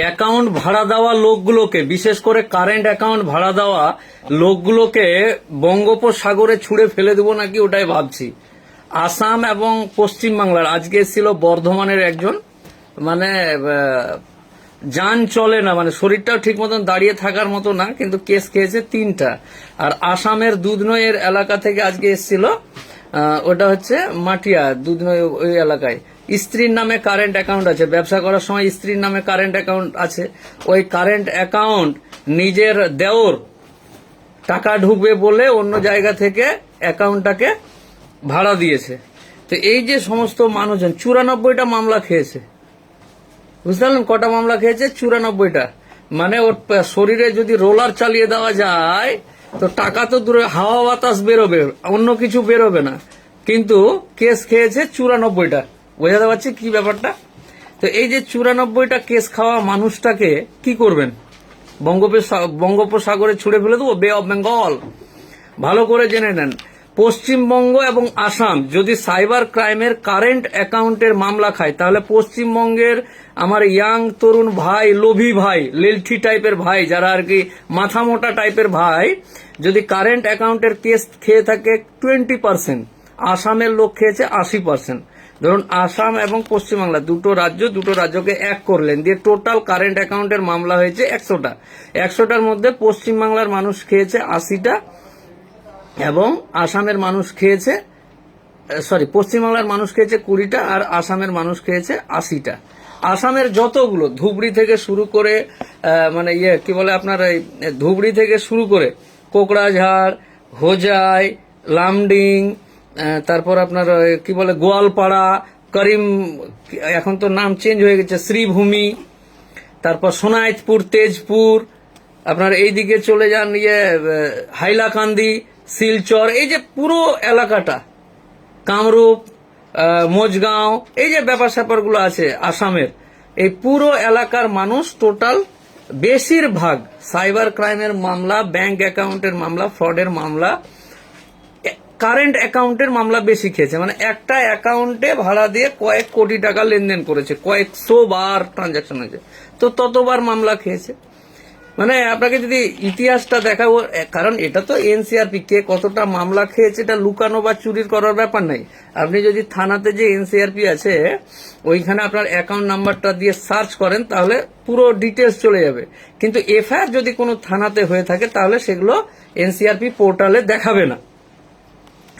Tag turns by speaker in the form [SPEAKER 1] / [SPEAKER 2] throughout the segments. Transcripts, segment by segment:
[SPEAKER 1] Account ভাড়া দেওয়া লোকগুলোকে, বিশেষ করে কারেন্ট অ্যাকাউন্ট ভাড়া দেওয়া লোকগুলোকে বঙ্গোপসাগরে ছুঁড়ে ফেলে দেবো নাকি ওটাই ভাবছি। আসাম এবং পশ্চিমবাংলার আজকে এসেছিল বর্ধমানের একজন মানে যান চলে না মানে শরীরটাও ঠিক মতন দাঁড়িয়ে থাকার মতো না, কিন্তু কেস খেয়েছে তিনটা। আর আসামের দুধনইয়ের এলাকা থেকে আজকে এসেছিল ওটা হচ্ছে মাটিয়া দুধনই ওই এলাকায়। স্ত্রীর নামে কারেন্ট অ্যাকাউন্ট আছে। ব্যবসা করার সময় স্ত্রীর নামে কারেন্ট অ্যাকাউন্ট আছে। ওই কারেন্ট অ্যাকাউন্ট নিজের দেওর টাকা ঢুকবে বলে অন্য জায়গা থেকে অ্যাকাউন্টটাকে ভাড়া দিয়েছে। তো এই যে সমস্ত মানুষজন, চুরানব্বইটা মামলা খেয়েছে। বুঝতে পারলেন? কটা মামলা খেয়েছে? চুরানব্বইটা। মানে ওর শরীরে যদি রোলার চালিয়ে দেওয়া যায়, তো টাকা তো দূরে, হাওয়া বাতাস বেরোবে, অন্য কিছু বেরোবে না। কিন্তু কেস খেয়েছে চুরানব্বইটা। বোঝাতে পারছি কি ব্যাপারটা? তো এই যে চুরানব্বইটা কেস খাওয়া মানুষটাকে কি করবেন? বঙ্গোপসা- বঙ্গোপসাগরে ছুড়ে ফেলে দেবো? বে অফ বেঙ্গল ভালো করে জেনে নেন। পশ্চিমবঙ্গ এবং আসাম যদি সাইবার ক্রাইমের কারেন্ট অ্যাকাউন্টের মামলা খায়, তাহলে পশ্চিমবঙ্গের আমার ইয়াং তরুণ ভাই, লোভী ভাই, লিলঠি টাইপের ভাই, যারা আর কি মাথা মোটা টাইপের ভাই, যদি কারেন্ট অ্যাকাউন্টের কেস খেয়ে থাকে টোয়েন্টি পার্সেন্ট, আসামের লোক খেয়েছে আশি পার্সেন্ট। ধরুন আসাম এবং পশ্চিমবাংলা, দুটো রাজ্য, দুটো রাজ্যকে এক করলেন। দিয়ে টোটাল কারেন্ট অ্যাকাউন্টের মামলা হয়েছে একশোটা। একশোটার মধ্যে পশ্চিমবাংলার মানুষ খেয়েছে আশিটা এবং আসামের মানুষ খেয়েছে সরি পশ্চিমবাংলার মানুষ খেয়েছে কুড়িটা আর আসামের মানুষ খেয়েছে আশিটা। আসামের যতগুলো, ধুবড়ি থেকে শুরু করে মানে ইয়ে কি বলে আপনার এই ধুবড়ি থেকে শুরু করে কোকড়াঝাড়, হোজাই, লামডিং তারপর আপনার কি বলে, গোয়ালপাড়া, করিম, এখন তো নাম চেঞ্জ হয়ে গেছে, শ্রীভূমি, তারপর সোনাইতপুর, তেজপুর, আপনার এইদিকে চলে যান ইয়ে হাইলাকান্দি, শিলচর, এই যে পুরো এলাকাটা, কামরূপ মজগাঁও, এই যে ব্যাপার স্যাপারগুলো আছে আসামের, এই পুরো এলাকার মানুষ টোটাল বেশিরভাগ সাইবার ক্রাইমের মামলা ব্যাংক অ্যাকাউন্টের মামলা ফ্রডের মামলা কারেন্ট অ্যাকাউন্টের মামলা বেশি খেয়েছে। মানে একটা অ্যাকাউন্টে ভাড়া দিয়ে কয়েক কোটি টাকা লেনদেন করেছে, কয়েকশো বার ট্রানজাকশন হয়েছে। তো ততবার মামলা খেয়েছে। মানে আপনাকে যদি ইতিহাসটা দেখাবো কারণ এটা তো এনসিআরপি, কে কতটা মামলা খেয়েছে এটা লুকানো বা চুরির করার ব্যাপার নাই। আপনি যদি থানাতে যে এনসিআরপি আছে, ওইখানে আপনার অ্যাকাউন্ট নাম্বারটা দিয়ে সার্চ করেন, তাহলে পুরো ডিটেলস চলে যাবে। কিন্তু এফআইআর যদি কোনো থানাতে হয়ে থাকে, তাহলে সেগুলো এনসিআরপি পোর্টালে দেখাবে না।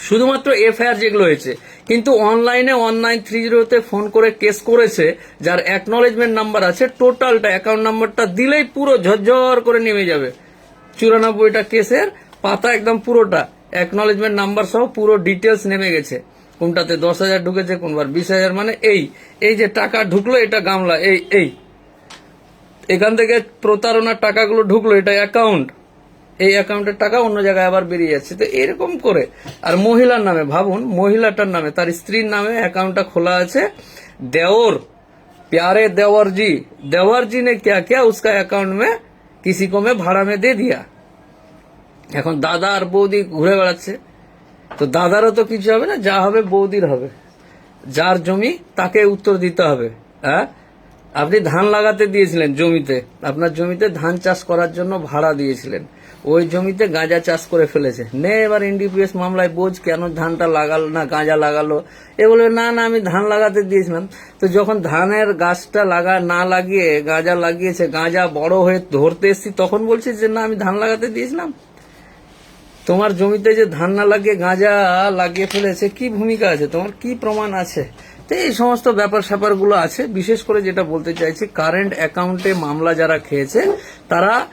[SPEAKER 1] শুধুমাত্র এফআইআর যেগুলো হয়েছে, কিন্তু অনলাইনে ওয়ান নাইন থ্রি জিরোতে ফোন করে কেস করেছে, যার অ্যাকনলেজমেন্ট নাম্বার আছে টোটালটা অ্যাকাউন্ট নাম্বারটা দিলেই পুরো ঝরঝর করে নেমে যাবে। চুরানব্বইটা কেসের পাতা একদম পুরোটা অ্যাকনলেজমেন্ট নাম্বার সহ পুরো ডিটেলস নেমে গেছে। কোনটাতে দশ হাজার ঢুকেছে, কোনবার বিশ হাজার মানে এই এই যে টাকা ঢুকলো, এটা গামলা, এই এই। এখান থেকে প্রতারণার টাকাগুলো ঢুকলো, এটা অ্যাকাউন্ট এই অ্যাকাউন্টের টাকা অন্য জায়গায় আবার বেরিয়ে যাচ্ছে তো এরকম করে আর মহিলার নামে ভাবুন মহিলাটার নামে তার স্ত্রীর নামে অ্যাকাউন্টটা খোলা আছে देवर प्यारे देवर जी देवर जी ने क्या किया उसका अकाउंट में किसी को मैं भाड़ा में दे दिया এখন দাদা আর বৌদি ঘুরে বেড়াচ্ছে তো দাদারও তো কিছু হবে না যা হবে বৌদির হবে যার জমি তাকে উত্তর দিতে হবে হ্যাঁ আপনি ধান লাগাতে দিয়েছিলেন জমিতে আপনার জমিতে ধান চাষ করার জন্য ভাড়া দিয়েছিলেন ওই জমিতে গাঁজা চাষ করে ফেলেছে। নে এবার এনডিপিএস মামলায় বোঝ কেন ধানটা লাগালো না, গাঁজা লাগালো। এ বলবে না না, আমি ধান লাগাতে দিয়েছিলাম। তো যখন ধানের গাছটা লাগা, না লাগিয়ে গাঁজা লাগিয়েছে, গাঁজা বড় হয়ে ধরতে এসছি, তখন বলছে যে, না, আমি ধান লাগাতে দিয়েছিলাম। তোমার জমিতে যে ধান না লাগিয়ে গাঁজা লাগিয়ে ফেলেছে, কি ভূমিকা আছে? তোমার কি প্রমাণ আছে? তো এই সমস্ত ব্যাপার স্যাপারগুলো আছে। বিশেষ করে যেটা বলতে চাইছি কারেন্ট অ্যাকাউন্টে মামলা যারা খেয়েছে, তারা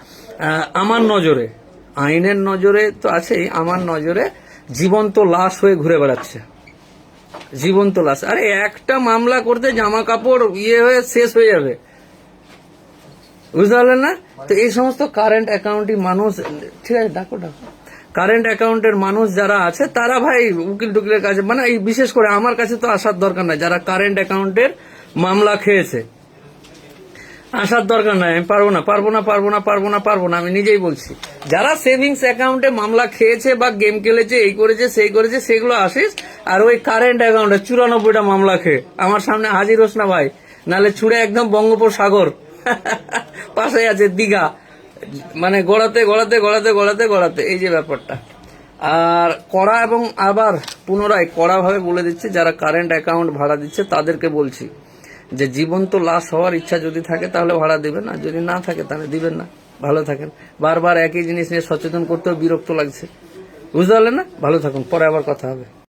[SPEAKER 1] আমার নজরে, আইনের নজরে তো আছেই, আমার নজরে জীবন্ত লাশ হয়ে ঘুরে বেড়াচ্ছে। জীবন্ত লাশ। আরে, একটা মামলা করতে জামা কাপড় ইয়ে হয়ে শেষ হয়ে যাবে। বুঝতে পারলেন না? তো এই সমস্ত কারেন্ট অ্যাকাউন্টই মানুষ, ঠিক আছে, ডাকো ডাকো। কারেন্ট অ্যাকাউন্টের মানুষ যারা আছে, তারা ভাই উকিল টুকিলের কাছে মানে এই বিশেষ করে আমার কাছে তো আসার দরকার নাই, যারা কারেন্ট অ্যাকাউন্টের মামলা খেয়েছে। আসার দরকার নাই, আমি পারব না পারব না পারব না পারব না পারব না, আমি নিজেই বলছি। যারা সেভিংস অ্যাকাউন্টে মামলা খেয়েছে বা গেম খেলেছে, এই করেছে, সেই করেছে, সেগুলো আসিস, আর ওই কারেন্ট অ্যাকাউন্টে চুরানব্বইটা মামলা খেয়ে। আমার সামনে হাজির হোস না ভাই, নালে ছুড়ে একদম বঙ্গোপসাগর। পাশে আছে দীঘা। মানে গড়াতে গড়াতে গড়াতে গড়াতে গড়াতে, এই যে ব্যাপারটা। আর কড়া এবং আবার পুনরায় কড়াভাবে বলে দিচ্ছে, যারা কারেন্ট অ্যাকাউন্ট ভাড়া দিচ্ছে, তাদেরকে বলছি। যে জীবন্ত লাশ হওয়ার ইচ্ছা যদি থাকে তাহলে ভাড়া দিবেন না যদি না থাকে তাহলে দিবেন না, ভালো থাকেন। বারবার একই জিনিস নিয়ে সচেতন করতেও বিরক্ত লাগছে। বুঝতে পারলেন না? ভালো থাকুন, পরে আবার কথা হবে।